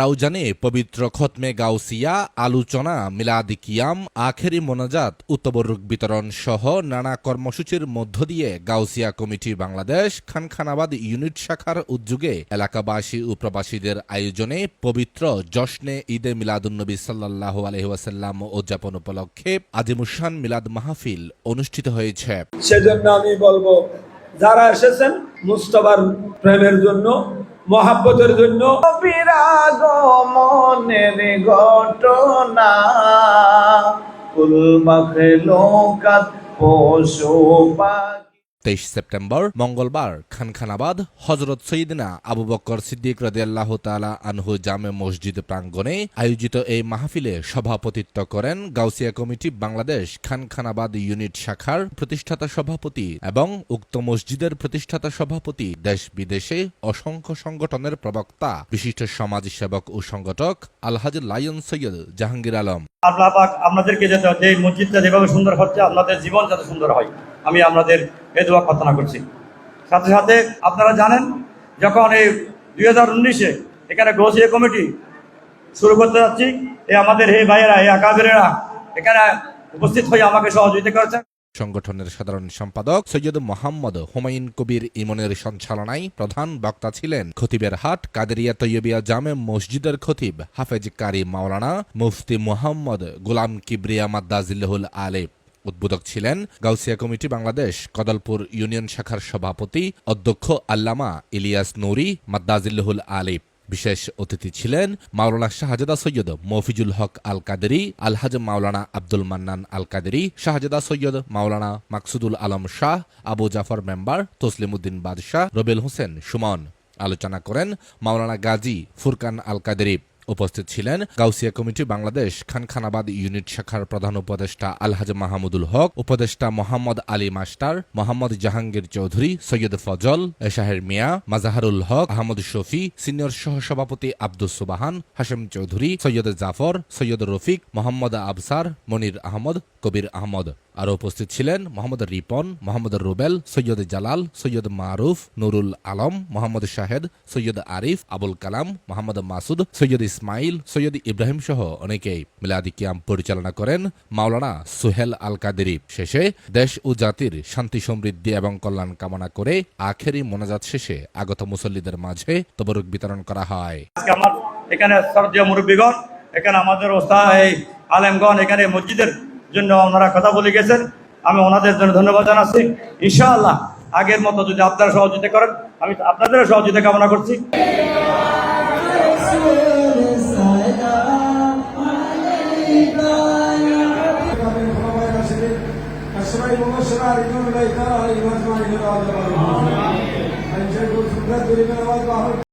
রাউজানে পবিত্র খতমে গাউসিয়া, আলোচনা, মিলাদ কিয়াম, আখেরি মোনাজাত উত্তবরুক বিতরণ সহ নানা কর্মসূচির মধ্য দিয়ে গাউসিয়া কমিটি বাংলাদেশ, খানখানাবাদ ইউনিট শাখার উদ্যোগে এলাকাবাসী ও প্রবাসীদের আয়োজনে পবিত্র জশ্নে ঈদে মিলাদুন্নবী সাল্লাহ আলহিহাসাল্লাম উদযাপন উপলক্ষে আজিমুসান মিলাদ মাহফিল অনুষ্ঠিত হয়েছে। সেজন্য আমি বলব, যারা এসেছেন মুস্তফার প্রেমের জন্য মহাব্বতের জন্য। বিরাগমনের ঘটনা কুল মখলুকাত পশু পাখি। তেইশ সেপ্টেম্বর, মঙ্গলবার খানখানাবাদ হজরত সঈদিনা আবু বক্কর সিদ্দিক রদিয়াল্লাহ তালা আনহু জামে মসজিদ প্রাঙ্গণে আয়োজিত এই মাহফিলে সভাপতিত্ব করেন গাউসিয়া কমিটি বাংলাদেশ খানখানাবাদ ইউনিট শাখার প্রতিষ্ঠাতা সভাপতি এবং উক্ত মসজিদের প্রতিষ্ঠাতা সভাপতি দেশ বিদেশে অসংখ্য সংগঠনের প্রবক্তা, বিশিষ্ট সমাজ সেবক ও সংগঠক আলহাজ লায়ন সৈয়দ জাহাঙ্গীর আলম। আল্লাহ আপনাদেরকে যাতে যে মসজিদটা যেভাবে সুন্দর হচ্ছে আপনাদের জীবন যাতে সুন্দর হয়। আমি আপনাদের এ দোয়া প্রার্থনা করছি। সাথে সাথে আপনারা জানেন, যখন এই দুই হাজার উনিশে এখানে গোসিয়া কমিটি শুরু করতে যাচ্ছি এই আমাদের হে ভাইয়েরা এই আকাবেরেরা, এখানে উপস্থিত হয়ে আমাকে সহযোগিতা করেছেন। সংগঠনের সাধারণ সম্পাদক সৈয়দ মোহাম্মদ হুমায়ুন কবির ইমনের সঞ্চালনায় প্রধান বক্তা ছিলেন খতিবের হাট, কাদেরিয়া তৈয়বিয়া জামে মসজিদের খতিব হাফেজ কারি মাওলানা মুফতি মোহাম্মদ গোলাম কিবরিয়া মাদ্দাজিল্লাহুল আলেব উদ্বোধক ছিলেন গাউসিয়া কমিটি বাংলাদেশ, কদলপুর ইউনিয়ন শাখার সভাপতি অধ্যক্ষ আল্লামা ইলিয়াস নুরি, মাদ্দাজিল্লাহুল আলিফ। বিশেষ অতিথি ছিলেন মাওলানা শাহজাদা সৈয়দ মফিজুল হক আল কাদেরি আলহাজ মাওলানা আব্দুল মান্নান আল কাদেরি শাহজাদা সৈয়দ মাওলানা মাকসুদুল আলম শাহ, আবু জাফর মেম্বার তসলিমুদ্দিন বাদশাহ রবেল হোসেন সুমন। আলোচনা করেন মাওলানা গাজী ফুরকান আল কাদেরি উপস্থিত ছিলেন গাউসিয়া কমিটি বাংলাদেশ খানখানাবাদ ইউনিট শাখার প্রধান উপদেষ্টা আলহাজ মাহমুদুল হক, উপদেষ্টা মোহাম্মদ আলী মাস্টার, মোহাম্মদ জাহাঙ্গীর চৌধুরী, সৈয়দ ফজল, এশাহের মিয়া, মাজাহারুল হক, আহমদ শফি, সিনিয়র সহসভাপতি আব্দুস সুবাহান, হাশেম চৌধুরী, সৈয়দ জাফর, সৈয়দ রফিক, মোহাম্মদ আবসার, মনির আহমদ, কবির আহমদ। আরও উপস্থিত ছিলেন মোহাম্মদ রিপন, মোহাম্মদ রুবেল, সৈয়দ জালাল, সৈয়দ মারুফ, নুরুল আলম, মোহাম্মদ শাহেদ, সৈয়দ আরিফ, আবুল কালাম, মোহাম্মদ মাসুদ, সৈয়দ ইসমাইল সৈয়দ ইব্রাহিম সহ অনেকেই মিলাদি কিয়াম পরিচালনা করেন মাওলানা সুহেল আল কাদেরি শেষে দেশ ও জাতির শান্তি, সমৃদ্ধি এবং কল্যাণ কামনা করে আখেরি মোনাজাত শেষে আগত মুসল্লিদের মাঝে তবরুক বিতরণ করা হয়। আমার এখানে মুরব্বীগণ, এখানে আমাদের ওস্তাদ এই আলেমগণ এখানে মসজিদের জন্য ওনারা কথা বলে গেছেন। আমি ওনাদের জন্য ধন্যবাদ জানাচ্ছি। ইনশাআল্লাহ আগের মতো যদি আপনারা সহযোগিতা করেন, আমি আপনাদেরও সহযোগিতা কামনা করছি। కార్यों में लेकर आने की वर्तमान के बाद